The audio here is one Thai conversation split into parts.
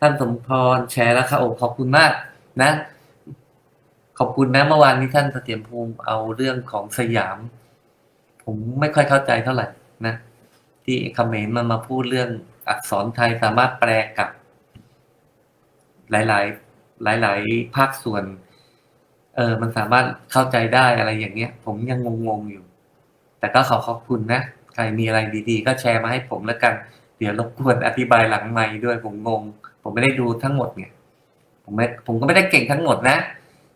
ท่านสมพรแชร์แล้วครับโอ้ขอบคุณมากนะ ขอบคุณนะเมื่อวานนี้ท่านเสถียรภูมิเอาเรื่องของสยาม ผมไม่ค่อยเข้าใจเท่าไหร่นะ ที่เขมรมันมาพูดเรื่องอักษรไทยสามารถแปลกับ หลาย ๆหลาย ๆ ภาคส่วน เออ มันสามารถเข้าใจได้อะไรอย่างเงี้ย ผมยังงง ๆ อยู่ แต่ก็ขอขอบคุณนะ ใครมีอะไรดี ๆ ก็แชร์มาให้ผมแล้วกัน เดี๋ยวรบกวนอธิบายหลังไมค์ด้วยผมงง ผมไม่ได้ดูทั้งหมดเนี่ยผมไม่ผมก็ไม่ได้เก่งทั้งหมดนะ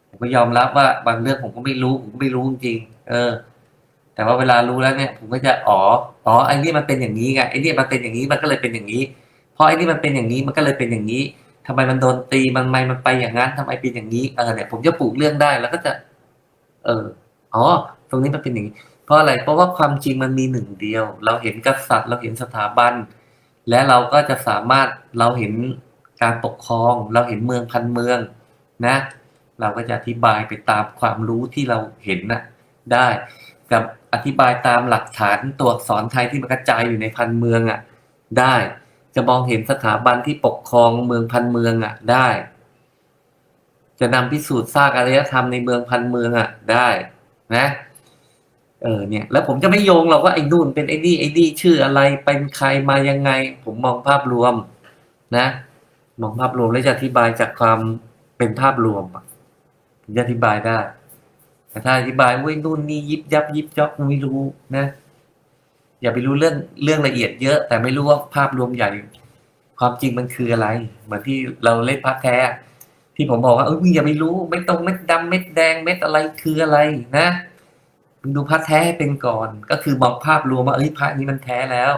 ผมก็ยอมรับว่าบางเรื่องผมก็ไม่รู้ ผมก็ไม่รู้จริงเออ แต่ว่าเวลารู้แล้วเนี่ย ผมก็จะอ๋ออ๋อไอ้นี่มันเป็นอย่างนี้ไงไอ้นี่มันเป็นอย่างนี้มันก็เลยเป็นอย่างนี้เพราะไอ้นี่มันเป็นอย่างนี้มันก็เลยเป็นอย่างนี้ทำไมมันโดนตีมันไม่มันไปอย่างนั้นทำไมเป็นอย่างนี้เออเนี่ยผมจะปลูกเรื่องได้แล้วก็จะ เอออ๋อตรงนี้มันเป็นอย่างนี้ เพราะอะไรเพราะว่าความจริงมันมีหนึ่งเดียว เราเห็นกษัตริย์เราเห็นสถาบัน และเราก็จะสามารถเราเห็น การปกครอง เราเห็นเมืองพันเมืองนะ เราก็จะอธิบายไปตามความรู้ที่เราเห็นนะได้กับอธิบายตามหลักฐานตัวอักษรไทยที่มันกระจายอยู่ในพันเมืองอะได้จะมองเห็นสถาบันที่ปกครองเมืองพันเมืองอะได้ จะนำพิสูจน์ซากอารยธรรมในเมืองพันเมืองอะได้นะเออเนี่ยแล้วผมจะไม่โยงหรอกว่าไอ้นู่นเป็นไอ้นี่ไอ้นี่ชื่ออะไรเป็นใครมายังไง ผมมองภาพรวมนะ มองภาพรวมแล้วจะอธิบายจากความเป็นภาพรวมจะอธิบายได้แต่ถ้าอธิบายเว้ยนู่นนี่ยิบยับยิบยับไม่รู้นะ อย่าไปรู้เรื่องเรื่องละเอียดเยอะ แต่ไม่รู้ว่าภาพรวมใหญ่ ความจริงมันคืออะไร เหมือนที่เราเล่นพระแท้ ที่ผมบอกว่าเออมึงอย่าไปรู้เม็ดตรงเม็ดดำเม็ดแดงเม็ดอะไรคืออะไรนะมึงดูพระแท้ให้เป็นก่อน ก็คือมองภาพรวมว่าเอ้ยพระนี้มันแท้แล้ว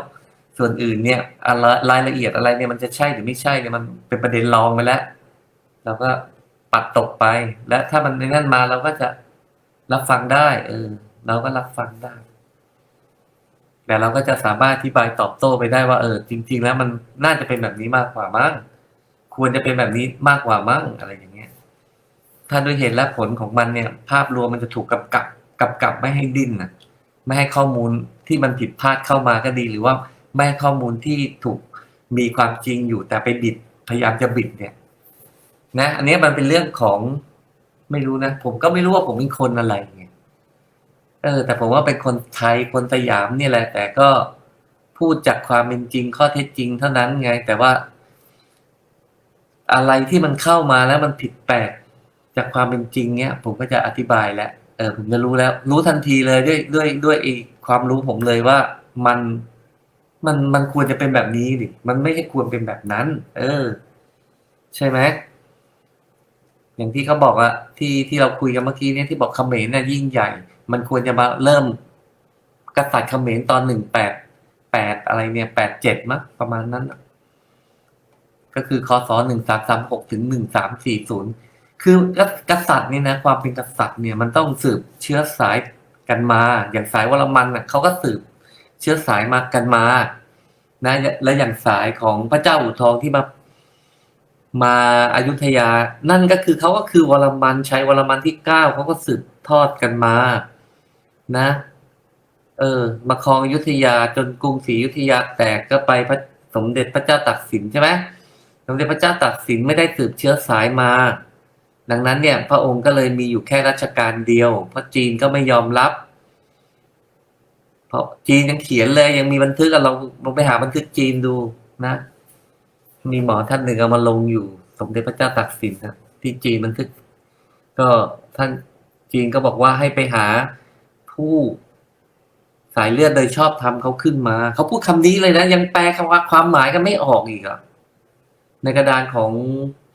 ส่วนอื่นเนี่ยอะไรรายละเอียดอะไรเนี่ยมันจะใช่หรือไม่ใช่เนี่ยมันเป็นประเด็นรองไปแล้วเราก็ปัดตกไป และถ้ามันในนั้นมาเราก็จะรับฟังได้ เออ เราก็รับฟังได้ แต่เราก็จะสามารถอธิบายตอบโต้ไปได้ว่า เออ จริง ๆ แล้วมันน่าจะเป็นแบบนี้มากกว่ามั้งควรจะเป็นแบบนี้มากกว่ามั้งอะไรอย่างเงี้ย ถ้าด้วยเหตุและผลของมันเนี่ย ภาพรวมมันจะถูกกำกับกำกับไม่ให้ดิ้นนะไม่ให้ข้อมูลที่มันผิดพลาดเข้ามาก็ดีหรือว่า ไม่ข้อมูลที่ถูกมีความจริงอยู่แต่ไปบิดพยายามจะบิดเนี่ยนะอันนี้มันเป็นเรื่องของไม่รู้นะผมก็ไม่รู้ว่าผมเป็นคนอะไรไงเออ แต่ผมว่าเป็นคนไทยคนสยามนี่แหละ แต่ก็พูดจากความเป็นจริงข้อเท็จจริงเท่านั้นไง แต่ว่า อะไรที่มันเข้ามาแล้วมันผิดแปลกจากความเป็นจริงเนี้ย ผมก็จะอธิบายแล้วเออผมจะรู้แล้ว รู้ทันทีเลยด้วยด้วยด้วยไอ้ความรู้ผมเลยว่ามัน มันมันควรจะเป็นแบบนี้ดิมันไม่ใช่ควรเป็นแบบนั้น เออ ใช่ไหมอย่างที่เขาบอกอะที่ที่เราคุยกันเมื่อกี้เนี่ยที่บอกเขมรน่ะยิ่งใหญ่ มันควรจะมาเริ่มกษัตริย์เขมรตอนหนึ่งแปดแปดอะไรเนี่ยแปดเจ็ดมั้งประมาณนั้นก็คือคศหนึ่งสามสามหกถึงหนึ่งสามสี่ศูนย์คือกษัตริย์นี่นะความเป็นกษัตริย์เนี่ยมันต้องสืบเชื้อสายกันมา อย่างสายวรมันอะเขาก็สืบ เชื้อสายมากันมานะและอย่างสายของพระเจ้าอู่ทองที่มามาอายุทยา นั่นก็คือเขาก็คือวรมันชัยวรมันที่เก้าเขาก็สืบทอดกันมา นะ เออ มาครองอยุธยาจนกรุงศรีอยุธยาแตกก็ไปพระสมเด็จพระเจ้าตากสินใช่ไหมสมเด็จพระเจ้าตากสินไม่ได้สืบเชื้อสายมา ดังนั้นเนี่ย พระองค์ก็เลยมีอยู่แค่รัชกาลเดียว เพราะจีนก็ไม่ยอมรับ เพราะจีนยังเขียนเลยยังมีบันทึกอะลองลองไปหาบันทึกจีนดูนะ มีหมอท่านหนึ่งเอามาลงอยู่ สมเด็จพระเจ้าตากสินนะที่จีนบันทึก ก็ท่านจีนก็บอกว่าให้ไปหาผู้สายเลือดโดยชอบทำเขาขึ้นมา เขาพูดคำนี้เลยนะ ยังแปลคำว่าความหมายก็ไม่ออกอีกอะในกระดานของ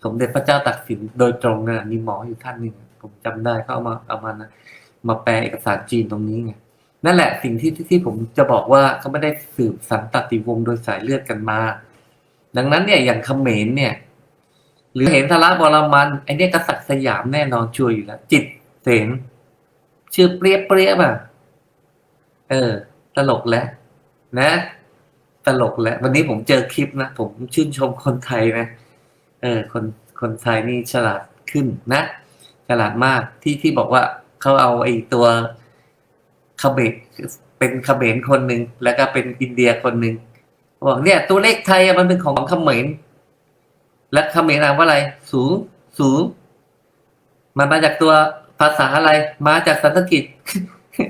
สมเด็จพระเจ้าตากสินโดยตรงนะมีหมออยู่ท่านหนึ่งผมจำได้เขาเอามาเอามานะมาแปลเอกสารจีนตรงนี้ไง นั่นแหละสิ่งที่ที่ผมจะบอกว่าเขาไม่ได้สืบสันตติวงศ์โดยสายเลือดกันมา ดังนั้นเนี่ยอย่างเขมรเนี่ย หรือเห็นทราบรมันไอเนี่ยกษัตริย์สยามแน่นอนช่วยอยู่แล้วจิตเสนชื่อเปรี้ยเปรี้ยป่ะเออ ตลกแล้วนะ ตลกแล้ววันนี้ผมเจอคลิปนะ ผมชื่นชมคนไทยนะเออ คนคนไทยนี่ฉลาดขึ้นนะฉลาดมากที่ที่บอกว่าเขาเอาไอ้ตัว ขเบรเป็นขเบรคนหนึ่งแล้วก็เป็นอินเดียคนหนึ่งบอกเนี่ย ตัวเลขไทยมันเป็นของเขมรและเขมรอ่านว่าอะไร สูงสูงมันมาจากตัวภาษาอะไร มาจากสันสกฤต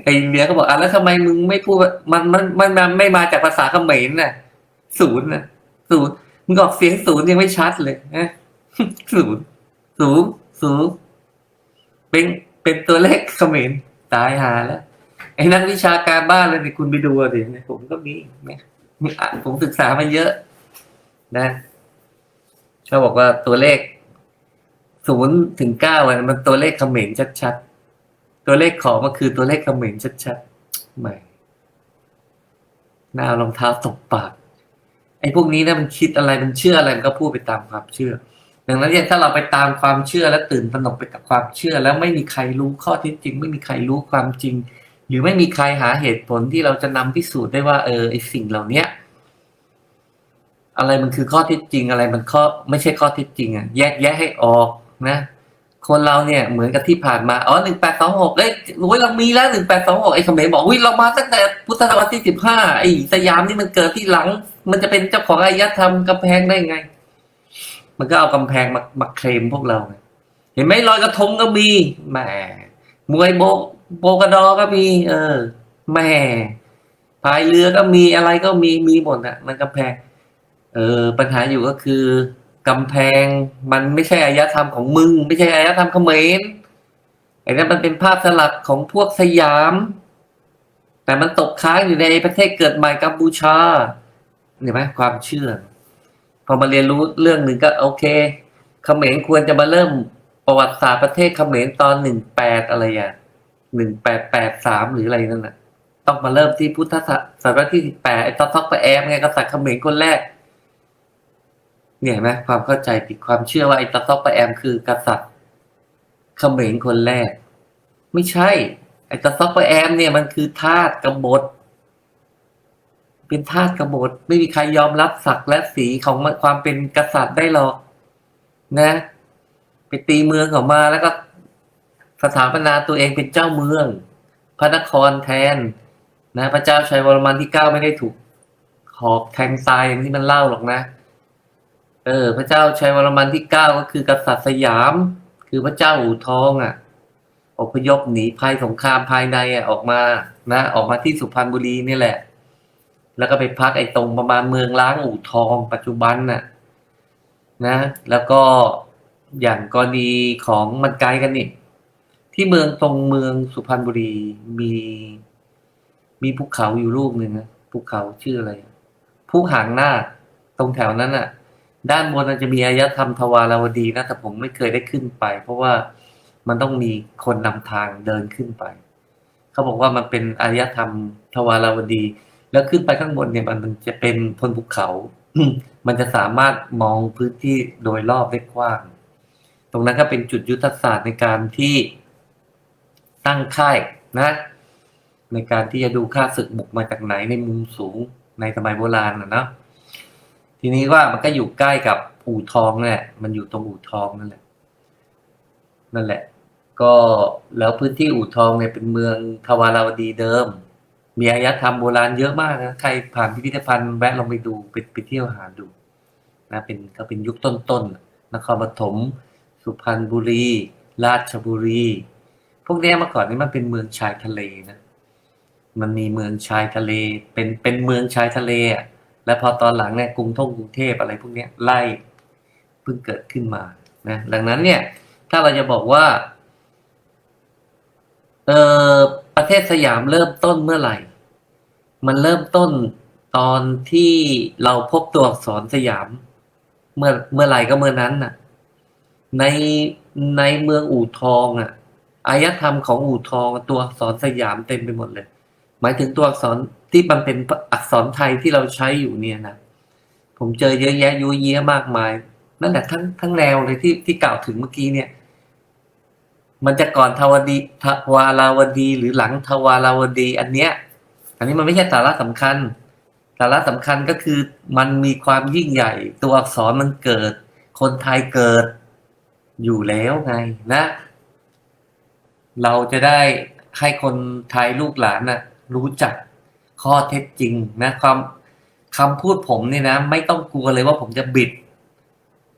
ไอเดียก็บอกอะแล้วทำไมมึงไม่พูดมันมันมันมันไม่มาจากภาษาเขมรน่ะ ศูนย์น่ะศูนย์มึงออกเสียงศูนย์ยังไม่ชัดเลยนะศูนย์ศูนย์ศูนย์เป็นเป็นตัวเลขเขมรตายหาแล้ว ไอ้นักวิชาการบ้านเลยนี่คุณไปดูดิเนี่ยผมก็มีเนี่ยอะผมศึกษามาเยอะ นะเขาบอกว่าตัวเลขศูนย์ถึงเก้ามันตัวเลขเขมรชัดๆ ตัวเลขขอมันคือตัวเลขเขมรชัดๆไม่น่ารองเท้าตบปากไอ้พวกนี้นะมันคิดอะไรมันเชื่ออะไรมันก็พูดไปตามความเชื่อ ดังนั้นเนี่ยถ้าเราไปตามความเชื่อและตื่นตระหนกไปกับความเชื่อ แล้วไม่มีใครรู้ข้อเท็จจริง ไม่มีใครรู้ความจริง หรือไม่มีใครหาเหตุผลที่เราจะนำพิสูจน์ได้ว่าเออไอสิ่งเหล่าเนี้ยอะไรมันคือข้อเท็จจริงอะไรมันข้อไม่ใช่ข้อเท็จจริงอะแยกแยะให้ออกนะ คนเราเนี่ยเหมือนกับที่ผ่านมาอ๋อหนึ่งแปดสองหกเอ้ยโอ้ยเรามีแล้วหนึ่งแปดสองหกไอ้เขมรบอกอุ้ยเรามาตั้งแต่พุทธศตวรรษที่สิบห้าไอ้สยามนี่มันเกิดที่หลัง มันจะเป็นเจ้าของอารยธรรมกำแพงได้ไง มันก็เอากำแพงมามาเคลมพวกเรา เห็นไหมลอยกระทงก็มีแหมมวยโบ โบกระดอก็มี เออแม่พายเรือก็มีอะไรก็มีมีหมดอะมันกำแพง เออ ปัญหาอยู่ก็คือกำแพงมันไม่ใช่อารยธรรมของมึง ไม่ใช่อารยธรรมเขมรไอ้นั่นมันเป็นภาพสลัดของพวกสยาม แต่มันตกค้างอยู่ในประเทศเกิดใหม่กัมพูชาเห็นไหมความเชื่อ พอมาเรียนรู้เรื่องหนึ่งก็โอเคเขมรควรจะมาเริ่มประวัติศาสตร์ประเทศเขมรตอนหนึ่งแปดอะไรอย่าง หนึ่งแปดแปดสามหรืออะไรนั่นน่ะต้องมาเริ่มที่พุทธศตวรรษที่สิบแปดไอ้ตอทอกไปแอมไงกษัตริย์เขมรคนแรก เนี่ยเห็นไหมความเข้าใจผิดความเชื่อว่าไอ้ตอทอกไปแอมคือกษัตริย์เขมรคนแรก ไม่ใช่ ไอ้ตอทอกไปแอมเนี่ยมันคือทาสกบฏเป็นทาสกบฏไม่มีใครยอมรับศักดิ์และสีของความเป็นกษัตริย์ได้หรอก นะ ไปตีเมืองออกมาแล้วก็ สถาปนาตัวเองเป็นเจ้าเมือง พระนครแทน นะ พระเจ้าชัยวรมันที่เก้าไม่ได้ถูกหอกแทงตายอย่างที่มันเล่าหรอกนะ เออ พระเจ้าชัยวรมันที่เก้าก็คือกษัตริย์สยาม คือพระเจ้าอู่ทองอะอพยพหนีภัยสงครามภายในอะออกมานะออกมาที่สุพรรณบุรีนี่แหละ แล้วก็ไปพักไอ้ตรงประมาณเมืองล้างอู่ทอง ปัจจุบันน่ะนะ แล้วก็อย่างกรณีของมันไกลกันนี่ ที่เมืองตรงเมืองสุพรรณบุรีมี มีภูเขาอยู่ลูกหนึ่งนะภูเขาชื่ออะไรภูหางนาคตรงแถวนั้นน่ะ ด้านบนจะมีอารยธรรมทวาราวดีนะแต่ผมไม่เคยได้ขึ้นไป เพราะว่ามันต้องมีคนนำทางเดินขึ้นไป เขาบอกว่ามันเป็นอารยธรรมทวาราวดี แล้วขึ้นไปข้างบนเนี่ยมันจะเป็นพนภูเขา มันจะสามารถมองพื้นที่โดยรอบได้กว้าง ตรงนั้นก็เป็นจุดยุทธศาสตร์ในการที่ ตั้งค่ายนะ ในการที่จะดูค่าศึกบุกมาจากไหนในมุมสูงในสมัยโบราณนะเนาะทีนี้ว่ามันก็อยู่ใกล้กับอู่ทองนั่นแหละ มันอยู่ตรงอู่ทองนั่นแหละ นั่นแหละ ก็แล้วพื้นที่อู่ทองเนี่ยเป็นเมืองทวาราวดีเดิม มีอารยธรรมโบราณเยอะมากนะใครผ่านพิพิธภัณฑ์แวะลองไปดูไปไปเที่ยวหาดูนะเป็นก็เป็นยุคต้นๆนครปฐมสุพรรณบุรี ราชบุรี พวกนี้เมื่อก่อนนี่มันเป็นเมืองชายทะเลนะ มันมีเมืองชายทะเล เป็นเป็นเมืองชายทะเลอะ แล้วพอตอนหลังเนี่ยกรุงท่งกรุงเทพอะไรพวกนี้ไล่เพิ่งเกิดขึ้นมานะดังนั้นเนี่ย ถ้าเราจะบอกว่าเออประเทศสยามเริ่มต้นเมื่อไหร่ มันเริ่มต้นตอนที่เราพบตัวอักษรสยาม เมื่อเมื่อไหร่ก็เมื่อนั้นน่ะ ในในเมืองอู่ทองอะ อายธรรมของอู่ทองตัวอักษรสยามเต็มไปหมดเลย หมายถึงตัวอักษรที่มันเป็นอักษรไทยที่เราใช้อยู่เนี่ยนะผมเจอเยอะแยะยุ่ยเยะมากมายนั่นแหละทั้งทั้งแนวเลยที่ที่กล่าวถึงเมื่อกี้เนี่ย มันจะก่อนทวดีทวาราวดีหรือหลังทวาราวดี อันเนี้ย อันนี้มันไม่ใช่สาระสำคัญสาระสำคัญก็คือมันมีความยิ่งใหญ่ ตัวอักษรมันเกิด คนไทยเกิดอยู่แล้วไงนะ เราจะได้ให้คนไทยลูกหลานน่ะรู้จักข้อเท็จจริงนะความคำพูดผมเนี่ยนะ ไม่ต้องกลัวเลยว่าผมจะบิด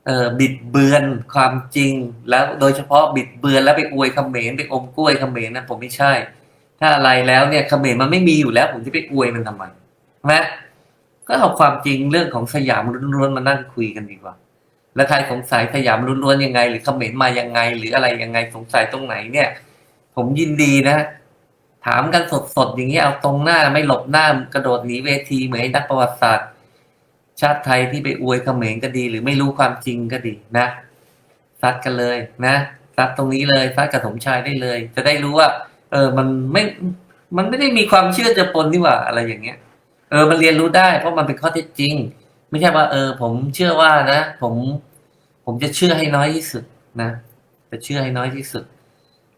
เอ่อบิดเบือนความจริง แล้วโดยเฉพาะบิดเบือนแล้วไปอวยเขมรไปอมกล้วยเขมรนะผมไม่ใช่ ถ้าอะไรแล้วเนี่ยเขมรมันไม่มีอยู่แล้ว ผมจะไปอวยมันทำไมใช่ไหมก็เอาความจริงเรื่องของสยามล้วนๆมานั่งคุยกันดีกว่า แล้วใครสงสัยสยามล้วนๆยังไง หรือเขมรมายังไง หรืออะไรยังไงสงสัยตรงไหนเนี่ย ผมยินดีนะ ถามกันสดๆอย่างนี้เอาตรงหน้าไม่หลบหน้ากระโดดหนีเวทีเหมือนไอ้นักประวัติศาสตร์ ชาติไทยที่ไปอวยเขมรก็ดี หรือไม่รู้ความจริงก็ดีนะซัดกันเลยนะซัดตรงนี้เลยซัดกับสมชายได้เลย จะได้รู้ว่า เออมันไม่มันไม่ได้มีความเชื่อจะปนนี่หว่าอะไรอย่างเงี้ย เออมันเรียนรู้ได้ เพราะมันเป็นข้อเท็จจริง ไม่ใช่ว่า เออ ผมเชื่อว่านะ ผม ผมจะเชื่อให้น้อยที่สุดนะจะเชื่อให้น้อยที่สุด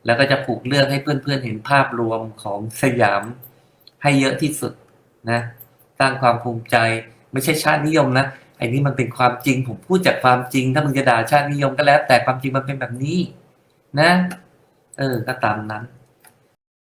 แล้วก็จะผูกเรื่องให้เพื่อนๆเห็นภาพรวมของสยามให้เยอะที่สุดนะสร้างความภูมิใจไม่ใช่ชาตินิยมนะไอ้นี่มันเป็นความจริงผมพูดจากความจริง ถ้ามึงจะด่าชาตินิยมก็แล้ว แต่ความจริงมันเป็นแบบนี้ นะ เออก็ตามนั้น